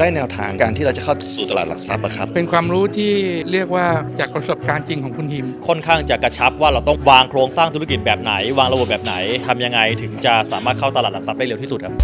ได้แนวทางการที่เราจะเข้าสู่ตลาดหลักทรัพย์อะครับ เป็นความรู้ที่เรียกว่าจากประสบการณ์จริงของคุณฮิม ค่อนข้างจะกระชับว่าเราต้องวางโครงสร้างธุรกิจแบบไหน วางระบบแบบไหนทำยังไงถึงจะสามารถเข้าตลาดหลักทรัพย์ได้เร็วที่สุดครับ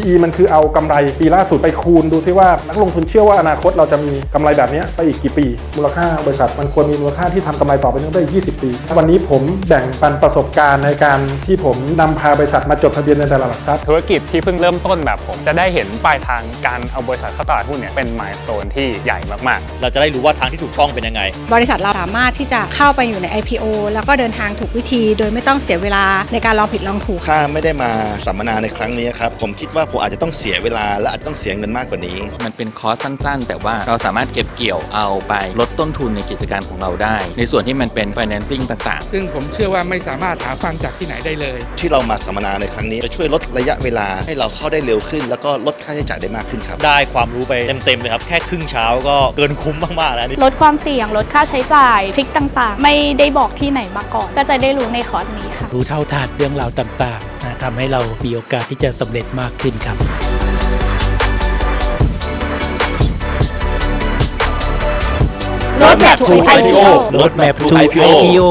PE มันคือเอากำไรปีล่าสุดไปคูณดูซิว่านักลงทุนเชื่อว่าอนาคตเราจะมีกำไรแบบเนี้ยไปอีกกี่ปี มูลค่าบริษัทมันควรมีมูลค่าที่ทำกำไรต่อไปได้อีก20 ปี วันนี้ผมแบ่งปันประสบการณ์ในการที่ผมนำพาบริษัทมาจดทะเบียนในตลาดหลักทรัพย์ธุรกิจที่เพิ่งเริ่มต้นแบบผมจะได้เห็นปลายทางการเอาบริษัทเข้าตลาดหุ้นเนี่ยเป็นมายสเตนที่ใหญ่มากๆ เราจะได้รู้ว่าทางที่ถูกต้องเป็นยังไง บริษัทเราสามารถที่จะเข้าไปอยู่ใน IPO แล้วก็เดินทางถูกวิธี โดยไม่ต้องเสียเวลาในการลองผิดลองถูก ถ้าไม่ได้มาสัมมนาในครั้งนี้ครับผมคิดว่าผมอาจจะต้องเสียเวลาและอาจจะต้องเสียเงินมากกว่านี้ มันเป็นคอร์สสั้น ๆ แต่ว่าเราสามารถเก็บเกี่ยวเอาไปลดต้นทุนในกิจการของเราได้ ในส่วนที่มันเป็น financing ต่างๆ ซึ่งผมเชื่อว่าไม่สามารถหาฟังจากที่ไหนได้เลย ที่เรามาสัมมนาในครั้งนี้จะช่วยลดระยะเวลาให้เราเข้าได้เร็วขึ้น แล้วก็ลดค่าใช้จ่ายได้มากขึ้นครับ ได้ความรู้ไปเต็มๆเลยครับ แค่ครึ่งเช้าก็เกินคุ้มมากๆแล้วนี่ลดความเสี่ยงลดค่าใช้จ่ายทริคต่างๆ ไม่ได้บอกที่ไหนมาก่อน ก็จะได้รู้ในคอร์สนี้ค่ะ รู้เท่าทันเรื่องราวต่างๆ นะทำให้เรามีโอกาสที่จะสำเร็จมากขึ้นครับ Roadmap to IPO Roadmap to IPO IPO